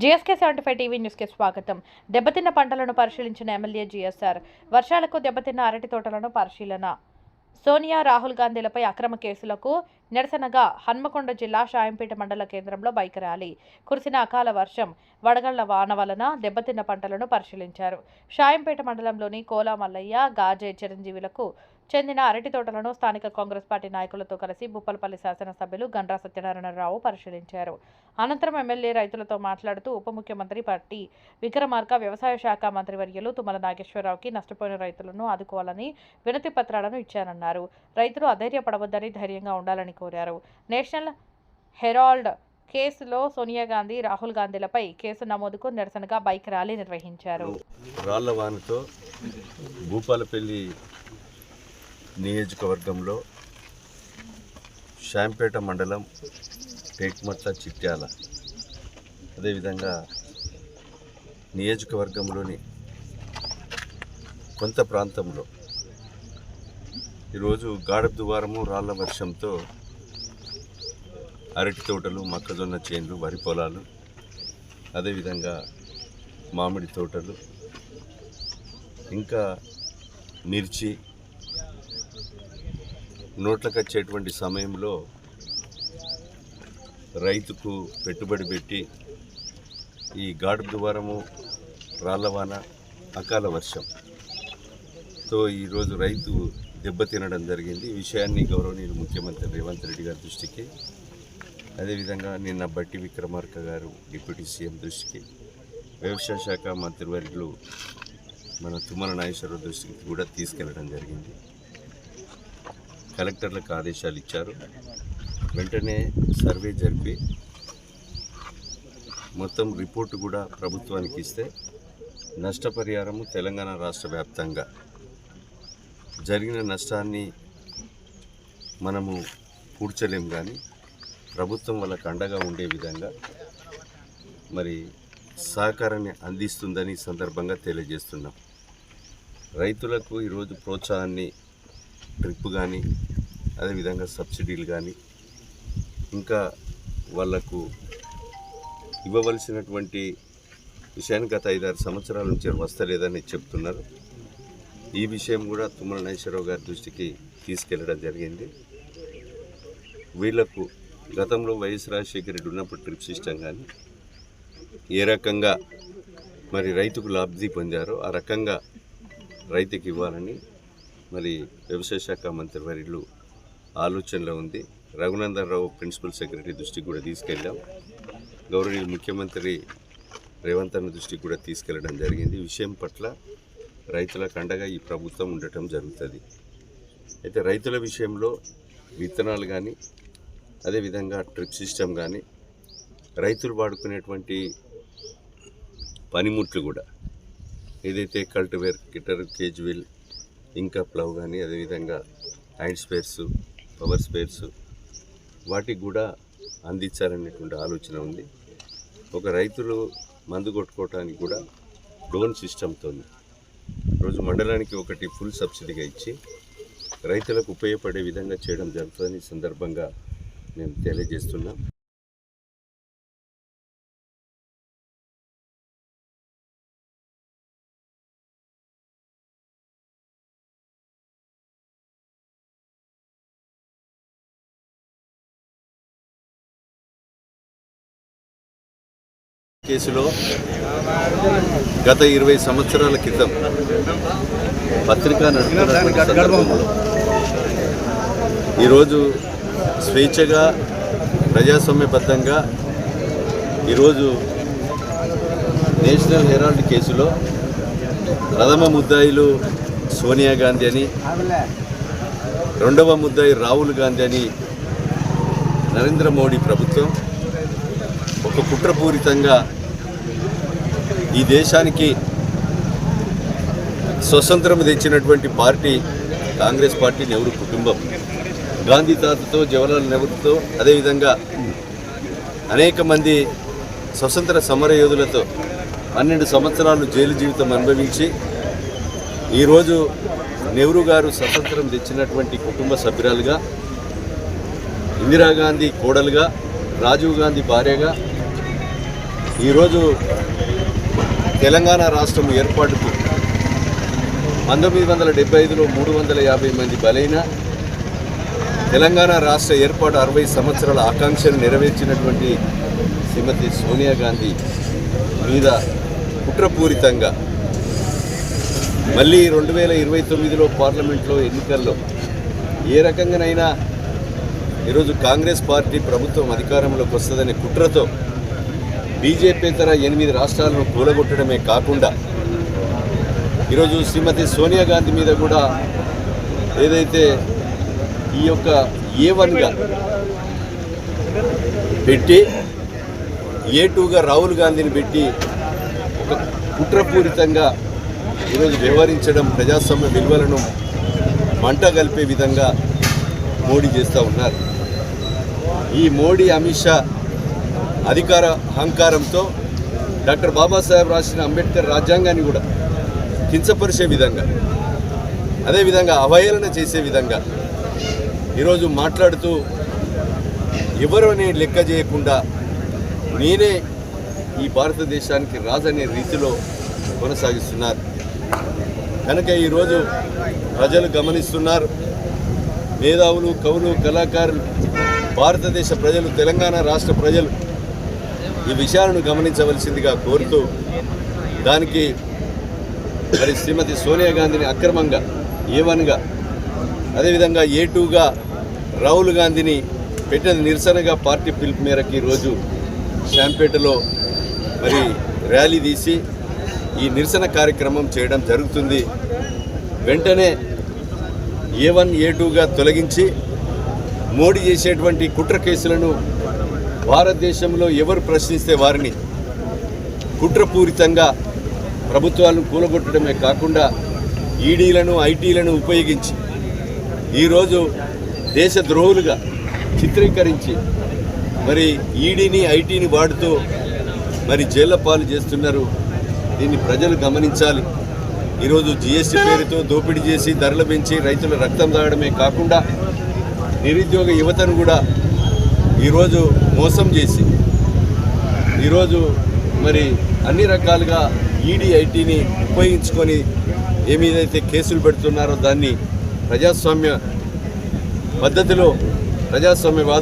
GSK seventy five TV న్యూస్కి స్వాగతం. దెబ్బతిన్న పంటలను పరిశీలించిన ఎమ్మెల్యే జీఎస్ఆర్ వర్షాలకు దెబ్బతిన్న అరటి తోటలను పరిశీలన. సోనియా రాహుల్ గాంధీలపై అక్రమ కేసులకు నిరసనగా హన్మకొండ జిల్లా షాయంపేట మండల కేంద్రంలో బైక్ ర్యాలీ. కురిసిన అకాల వర్షం వడగళ్ళ వాన వలన దెబ్బతిన్న పంటలను పరిశీలించారు. షాయంపేట మండలంలోని కోలా మల్లయ్య గాజే చిరంజీవులకు చెందిన అరటి తోటలను స్థానిక కాంగ్రెస్ పార్టీ నాయకులతో కలిసి భూపాలపల్లి శాసనసభ్యులు గండ్రా సత్యనారాయణరావు పరిశీలించారు. అనంతరం ఎమ్మెల్యే రైతులతో మాట్లాడుతూ ఉప ముఖ్యమంత్రి పార్టీ విక్రమార్క వ్యవసాయ శాఖ మంత్రివర్యులు తుమ్మల నాగేశ్వరరావుకి నష్టపోయిన రైతులను ఆదుకోవాలని వినతి పత్రాలను ఇచ్చారన్నారు రైతులు అధైర్యపడవద్దని ధైర్యంగా ఉండాలని కోరారు. నేషనల్ హెరాల్డ్ కేసులో సోనియా గాంధీ రాహుల్ గాంధీలపై కేసు నమోదుకు నిరసనగా బైక్ ర్యాలీ నిర్వహించారు. రాళ్ళ వానతో భూపాలపల్లి నియోజకవర్గంలో శాంపేట మండలం టేక్మట్ల చిట్యాల. అదేవిధంగా నియోజకవర్గంలోని కొంత ప్రాంతంలో ఈరోజు గాఢద్వారము దువారము రాళ్ళ వర్షంతో అరటి తోటలు మొక్కజొన్న చేన్లు వరి పొలాలు అదేవిధంగా మామిడి తోటలు ఇంకా మిర్చి నోట్లకు వచ్చేటువంటి సమయంలో రైతుకు పెట్టుబడి పెట్టి ఈ గాడు ద్వారము రాళ్ళవాన అకాల వర్షం. తో ఈరోజు రైతు దెబ్బతినడం జరిగింది. ఈ విషయాన్ని గౌరవనీయులు ముఖ్యమంత్రి రేవంత్ రెడ్డి గారి దృష్టికి అదేవిధంగా నిన్న బట్టి విక్రమార్క గారు డిప్యూటీ సీఎం దృష్టికి వ్యవసాయ శాఖ మంత్రివర్యులు మన తుమ్మల నాగేశ్వరరావు దృష్టికి కూడా తీసుకెళ్ళడం జరిగింది. కలెక్టర్లకు ఆదేశాలు ఇచ్చారు. వెంటనే సర్వే జరిపి మొత్తం రిపోర్టు కూడా ప్రభుత్వానికి ఇస్తే నష్టపరిహారము తెలంగాణ రాష్ట్ర వ్యాప్తంగా. జరిగిన నష్టాన్ని మనము పూడ్చలేం కానీ ప్రభుత్వం వాళ్ళకు అండగా ఉండే విధంగా మరి సహకారాన్ని అందిస్తుందని సందర్భంగా తెలియజేస్తున్నాం. రైతులకు ఈరోజు ప్రోత్సాహాన్ని ట్రిప్ కానీ అదేవిధంగా సబ్సిడీలు కానీ ఇంకా వాళ్ళకు ఇవ్వవలసినటువంటి విషయాన్ని గత ఐదారు సంవత్సరాల నుంచి వస్తలేదని చెప్తున్నారు. ఈ విషయం కూడా తుమ్మల నాగేశ్వరరావు గారి దృష్టికి తీసుకెళ్ళడం జరిగింది. వీళ్ళకు గతంలో వైఎస్ రాజశేఖర రెడ్డి ఉన్నప్పుడు ట్రిప్ సిస్టమ్ కానీ ఏ రకంగా మరి రైతుకు లబ్ధి పొందారో ఆ రకంగా రైతుకి ఇవ్వాలని మరి వ్యవసాయ శాఖ మంత్రి వర్యులు ఆలోచనలో ఉంది. రఘునందనరావు ప్రిన్సిపల్ సెక్రటరీ దృష్టికి కూడా తీసుకెళ్ళాం. గౌరవనీయులు ముఖ్యమంత్రి రేవంత్ అన్న దృష్టికి కూడా తీసుకెళ్ళడం జరిగింది. విషయం పట్ల రైతుల కండగా ఈ ప్రభుత్వం ఉండటం జరుగుతుంది. అయితే రైతుల విషయంలో విత్తనాలు కానీ అదేవిధంగా ట్రిప్ సిస్టమ్ కానీ రైతులు వాడుకునేటువంటి పనిముట్లు కూడా ఏదైతే కల్టివేర్ గిటర్ కేజ్విల్ ఇంకా ప్లవ్ కానీ అదేవిధంగా హ్యాండ్ స్పేర్స్ పవర్ స్పేర్స్ వాటికి కూడా అందించాలనేటువంటి ఆలోచన ఉంది. ఒక రైతులు మందు కొట్టుకోవటానికి కూడా డ్రోన్ సిస్టమ్తో రోజు మండలానికి ఒకటి ఫుల్ సబ్సిడీగా ఇచ్చి రైతులకు ఉపయోగపడే విధంగా చేయడం జరుగుతుందని సందర్భంగా మేము తెలియజేస్తున్నాం. కేసులో గత ఇరవై సంవత్సరాల క్రితం పత్రికా సందర్భంలో ఈరోజు స్వేచ్ఛగా ప్రజాస్వామ్యబద్ధంగా ఈరోజు నేషనల్ హెరాల్డ్ కేసులో ప్రథమ ముద్దాయిలు సోనియా గాంధీ అని రెండవ ముద్దాయి రాహుల్ గాంధీ అని నరేంద్ర మోడీ ప్రభుత్వం ఒక కుట్రపూరితంగా ఈ దేశానికి స్వతంత్రం తెచ్చినటువంటి పార్టీ కాంగ్రెస్ పార్టీ నెహ్రూ కుటుంబం. గాంధీ తాతతో జవహర్లాల్ నెహ్రూతో అదేవిధంగా అనేక మంది స్వతంత్ర సమరయోధులతో పన్నెండు సంవత్సరాలు జైలు జీవితం అనుభవించి ఈరోజు నెహ్రూ గారు స్వతంత్రం తెచ్చినటువంటి కుటుంబ సభ్యురాలుగా ఇందిరాగాంధీ కోడలుగా రాజీవ్ గాంధీ భార్యగా ఈరోజు తెలంగాణ రాష్ట్రం ఏర్పాటుకు పంతొమ్మిది వందల డెబ్బై ఐదులో మూడు వందల యాభై మంది బలైన తెలంగాణ రాష్ట్ర ఏర్పాటు అరవై సంవత్సరాల ఆకాంక్షను నెరవేర్చినటువంటి శ్రీమతి సోనియా గాంధీ మీద కుట్రపూరితంగా మళ్ళీ రెండు వేల ఇరవై తొమ్మిదిలో పార్లమెంట్లో ఎన్నికల్లో ఏ రకంగానైనా ఈరోజు కాంగ్రెస్ పార్టీ ప్రభుత్వం అధికారంలోకి వస్తుందనే కుట్రతో బీజేపీతర ఎనిమిది రాష్ట్రాలను కూలగొట్టడమే కాకుండా ఈరోజు శ్రీమతి సోనియా గాంధీ మీద కూడా ఏదైతే ఈ యొక్క ఏ వన్గా పెట్టి ఏ టూగా రాహుల్ గాంధీని పెట్టి ఒక కుట్రపూరితంగా ఈరోజు వ్యవహరించడం ప్రజాస్వామ్య విలువలను మంట కలిపే విధంగా మోడీ చేస్తూ ఉన్నారు. ఈ మోడీ అమిత్ షా అధికార అహంకారంతో డాక్టర్ బాబాసాహెబ్ రాసిన అంబేద్కర్ రాజ్యాంగాన్ని కూడా కించపరిచే విధంగా అదేవిధంగా అవహేళన చేసే విధంగా ఈరోజు మాట్లాడుతూ ఎవరని లెక్క చేయకుండా నేనే ఈ భారతదేశానికి రాజనే రీతిలో కొనసాగిస్తున్నారు. కనుక ఈరోజు ప్రజలు గమనిస్తున్నారు. మేధావులు కవులు కళాకారులు భారతదేశ ప్రజలు తెలంగాణ రాష్ట్ర ప్రజలు ఈ విషయాలను గమనించవలసిందిగా కోరుతూ దానికి మరి శ్రీమతి సోనియా గాంధీని అక్రమంగా ఏ వన్గా అదేవిధంగా ఏ టూగా రాహుల్ గాంధీని పెట్టిన నిరసనగా పార్టీ పిలుపు మేరకు ఈరోజు శాంపేటలో మరి ర్యాలీ తీసి ఈ నిరసన కార్యక్రమం చేయడం జరుగుతుంది. వెంటనే ఏ వన్ ఏ టూగా తొలగించి మోడీ చేసేటువంటి కుట్ర కేసులను భారతదేశంలో ఎవరు ప్రశ్నిస్తే వారిని కుట్రపూరితంగా ప్రభుత్వాలను కూలగొట్టడమే కాకుండా ఈడీలను ఐటీలను ఉపయోగించి ఈరోజు దేశ ద్రోహులుగా చిత్రీకరించి మరి ఈడీని ఐటీని వాడుతూ మరి జైళ్ళ పాలు చేస్తున్నారు. దీన్ని ప్రజలు గమనించాలి. ఈరోజు జిఎస్టీ పేరుతో దోపిడీ చేసి ధరలు పెంచి రైతుల రక్తం తాగడమే కాకుండా నిరుద్యోగ యువతను కూడా ఈరోజు మోసం చేసి ఈరోజు మరి అన్ని రకాలుగా ఈడీఐటీని ఉపయోగించుకొని ఏమీదైతే కేసులు పెడుతున్నారో దాన్ని ప్రజాస్వామ్య పద్ధతిలో ప్రజాస్వామ్యవాదులు